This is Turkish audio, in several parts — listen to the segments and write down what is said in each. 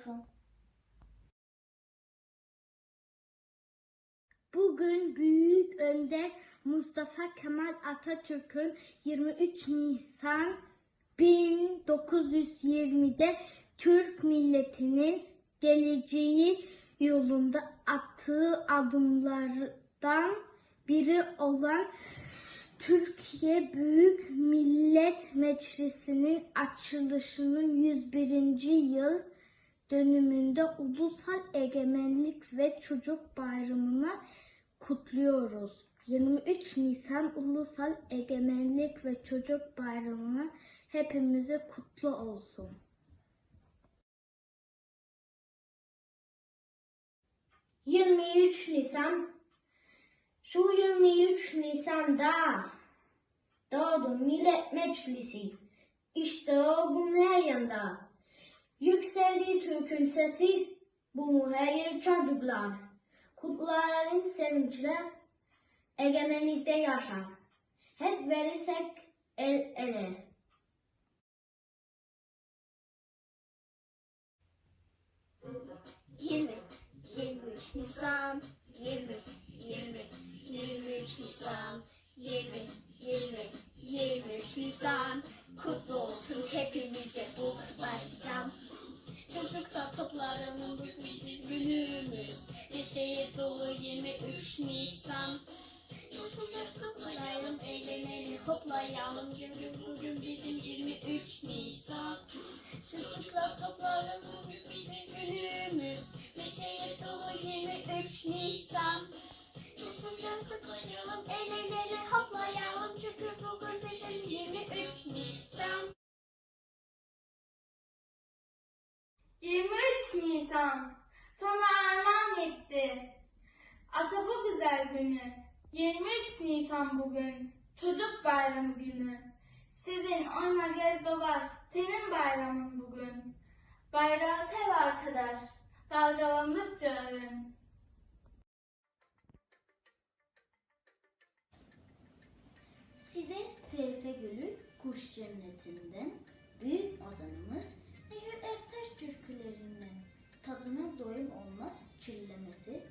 Olsun. Bugün Büyük Önder Mustafa Kemal Atatürk'ün 23 Nisan 1920'de Türk milletinin geleceği yolunda attığı adımlardan biri olan Türkiye Büyük Millet Meclisi'nin açılışının 101. yıl dönümünde Ulusal Egemenlik ve Çocuk Bayramı'nı kutluyoruz. 23 Nisan Ulusal Egemenlik ve Çocuk Bayramı hepimize kutlu olsun. ...23 Nisan... ...şu 23 Nisan'da... ...doğdu Millet Meclisi... ...işte o bunun her yanda... Yükseldi Türk'ün sesi, bu muhayyer çocuklar. Kutlarım sevinçle, egemenlikte yaşar. Hep verirsek el ele. Yirmi, yirmi üç Nisan, yirmi, yirmi, yirmi üç Nisan, yirmi, yirmi, yirmi üç Nisan, kutlu olsun hepimize. Çocuklar toplarının bu bizim günümüz, neşeye dolu 23 Nisan. Çocuklar toplayalım, eğlenelim, hoplayalım, çünkü bugün bizim 23 Nisan. Çocuklar toplarım bugün bizim günümüz Neşeye dolu 23 Nisan. Çocuklar kutlayalım, el ele hoplayalım Çünkü bugün bizim 23 Nisan 23 Nisan sana armağan etti. Ata bu güzel günü. 23 Nisan bugün. Çocuk bayramı günü. Sevin, oyna, gez, dolaş. Senin bayramın bugün. Bayrağı sev arkadaş. Dalgalandıkça övün. Size Seyfe Gölü Kuş Cenneti'nden, Büyük olmaz çillemesi,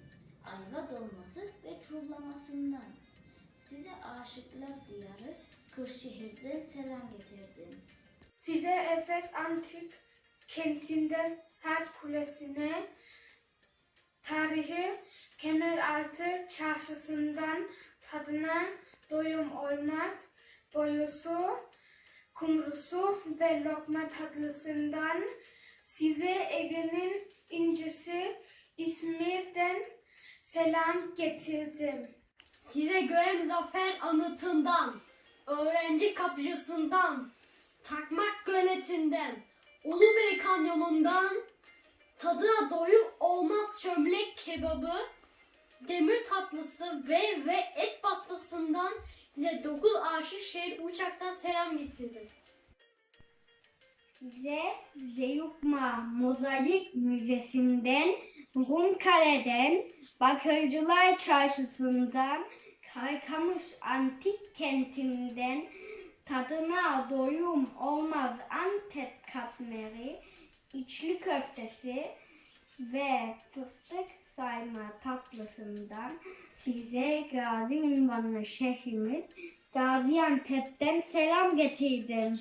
ayva dolması ve çullamasından. Size aşıklar diyarı Kırşehir'den selam getirdim. Size Efes Antik kentinden Saat Kulesi'ne, tarihi Kemeraltı Çarşısı'ndan tadına doyum olmaz boyusu, kumrusu ve lokma tatlısından size Ege'nin incisi İzmir'den selam getirdim. Size görev zafer anıtından, öğrenci kapıcısından, takmak göletinden, Ulubey kanyonundan, tadına doyum olmaz çömlek kebabı, demir tatlısı ve ve et basmasından size 9 aşık şehir uçaktan selam getirdim. Size Zeyukma Mozaik Müzesi'nden, Rumkale'den, Bakırcılar Çarşısı'ndan, Kaykamış Antik Kenti'nden, tadına doyum olmaz Antep katmeri, içli köftesi ve fıstık sayma tatlısından size Gazi ünvanlı şehrimiz Gaziantep'ten selam getirdim.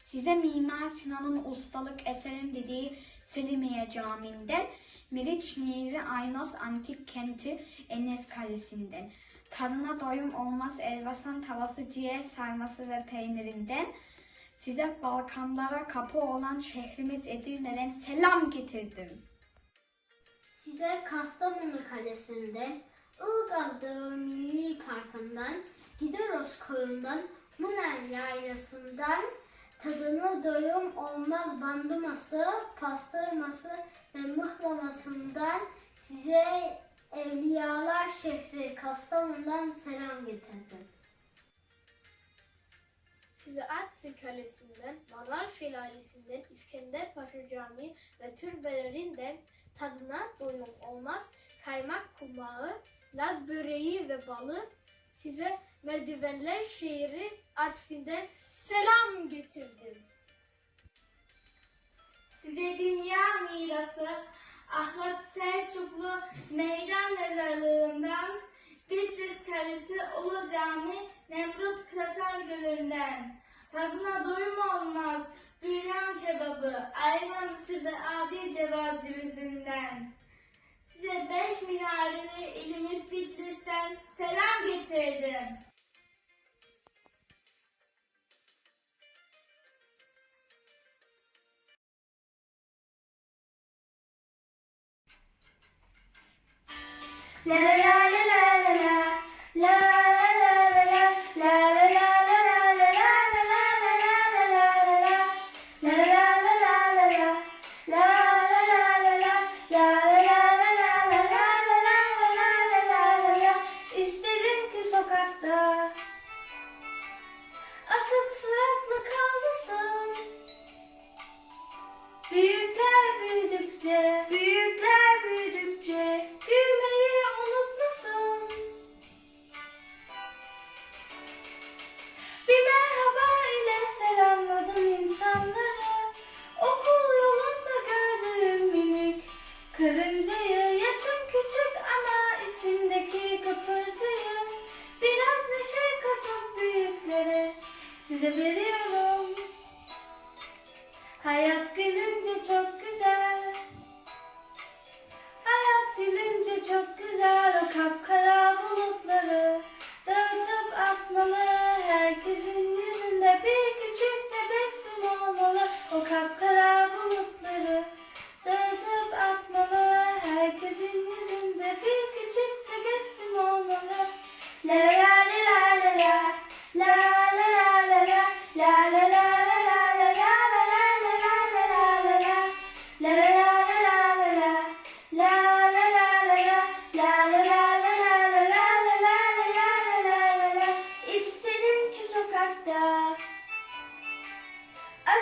Size Mimar Sinan'ın ustalık eserin dediği Selimiye Camii'nden, Meriç Nehri Aynos Antik Kenti Enes Kalesi'nden, tadına doyum olmaz elbasan tavası ciğer sarması ve peynirinden, size Balkanlara kapı olan şehrimiz Edirne'den selam getirdim. Size Kastamonu Kalesi'nden, Ilgaz Dağı Milli Parkı'ndan, Hidros Koyu'ndan, Muner Yaylası'ndan, tadına doyum olmaz banduması, pastırması ve mıhlamasından size Evliyalar şehri Kastamonu'dan selam getirdim. Size Artvin Kalesi'nden, Manar Şelalesi'nden, İskender Paşa Camii ve türbelerinden tadına doyum olmaz kaymak kumağı, Laz böreği ve balı size merdivenler şehri Artvin'den selam getirdim. size dünya mirası Ahmet Selçuklu Meydan Mezarlığı'ndan Bitlis Kalesi Ulu Cami Nemrut Krater Gölü'nden Tadına doyum olmaz büryan kebabı Ayran dışında adi cevap cevizinden Size beş minareli ilimiz Bitlis'ten selam getirdim. La la la la la la la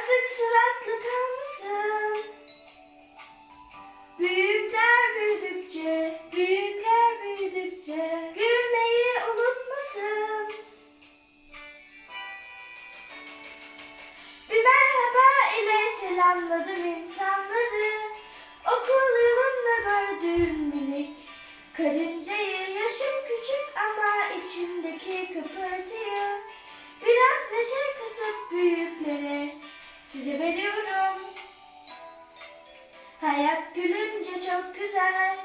asık suratlı kalmasın. Hayat gülünce çok güzel.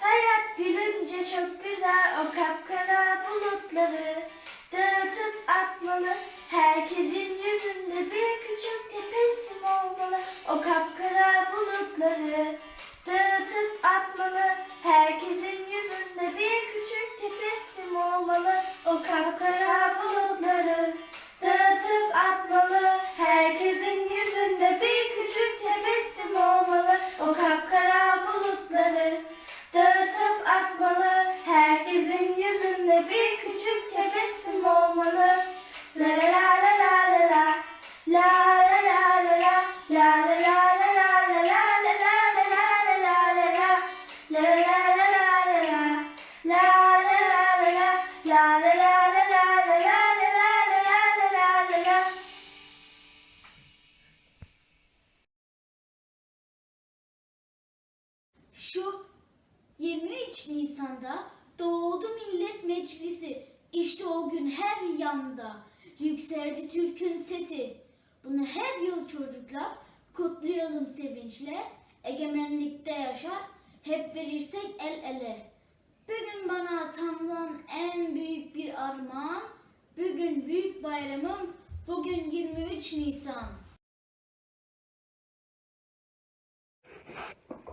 Hayat gülünce çok güzel o kapkara bulutları dağıtıp atmalı. Herkesin yüzünde bir küçük tebessüm olmalı. O kapkara bulutları dağıtıp atmalı. Herkesin yüzünde bir küçük tebessüm olmalı. O kapkara bulutları dağıtıp atmalı. Herkesin yüzünde bir küçük tebessüm olmalı. O kapkara bulutları gün her yanda yükseldi Türk'ün sesi. Bunu her yıl çocuklar kutlayalım sevinçle. Egemenlikte yaşar, hep verirsek el ele. Bugün bana atamdan en büyük bir armağan. Bugün büyük bayramım, bugün 23 Nisan.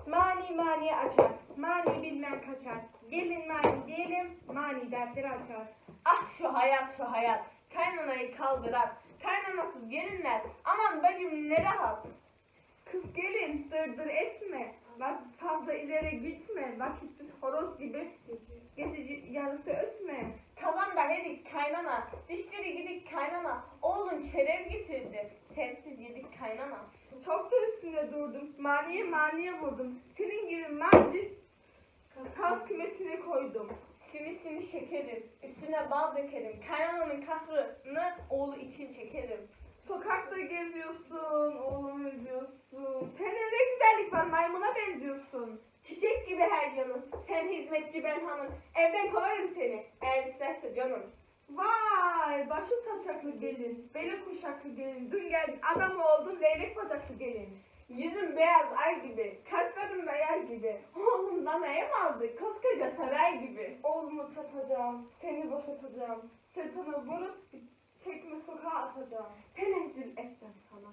Mani mani açar, mani bilmem kaçar. Gelin mani diyelim, mani dersleri açar. Ah şu hayat şu hayat, kaynanayı kaldırar. Kaynanasız gelinler, aman bacım ne rahat. Kız gelin dır dır etme, bak fazla ileri gitme. Vakitsiz horoz gibi gece yarısı ötme. Kazanda hedik kaynana, dişleri gidik kaynana. Oğlun çerez getirdi, sensiz yedik kaynana. Çok da üstünde durdum, maniye maniye vurdum. Senin gibi mandi kaz kümesine koydum. Simisini şekerim, üstüne bal dökerim. Kaynananın kahrını oğlu için çekerim. Sokakta geziyorsun, oğlum üzüyorsun. Senin ne güzellik var, maymuna benziyorsun. Çiçek gibi her yanın. Sen hizmetçi ben hanım. Evden kovarım seni. Eğer isterse canım. Vay, başı saçaklı gelin, beli kuşaklı gelin. Dün geldin adam oldun, leylek bacaklı gelin. Yüzün beyaz ay gibi, kalplerin yer gibi. Oğlum bana ev aldı, koskoca saray gibi. Oğlumu satacağım, seni boşatacağım. Sırtını vurup tekme sokağa atacağım. Tenezzül etmem sana.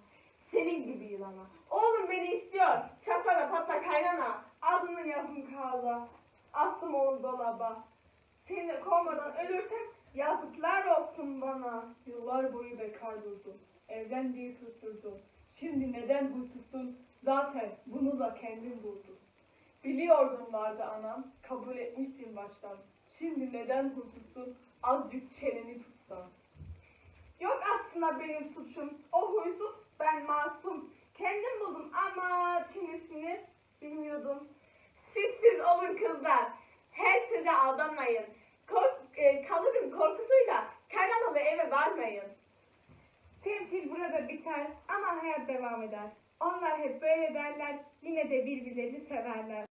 Senin gibi yılana. Oğlum beni istiyor. Çapara patla kaynana. Adını yazın kağıda. Astım onu dolaba. Seni kovmadan ölürsem yazıklar olsun bana. Yıllar boyu bekar durdum. Evden diye tutturdum. Şimdi neden huysuzsun? Zaten bunu da kendin buldun. Biliyordum vardı anam. Kabul etmiştin baştan. Şimdi neden huysuzsun? Azıcık çeneni tutsan. Yok aslında benim suçum. O huysuz, ben masum. Kendim buldum ama çenesini bilmiyordum. Sizsiz olun kızlar. Her size aldanmayın. Kork, e, kalırım korkusuyla kaynanalı eve varmayın. Biter ama hayat devam eder. Onlar hep böyle derler, yine de birbirlerini severler.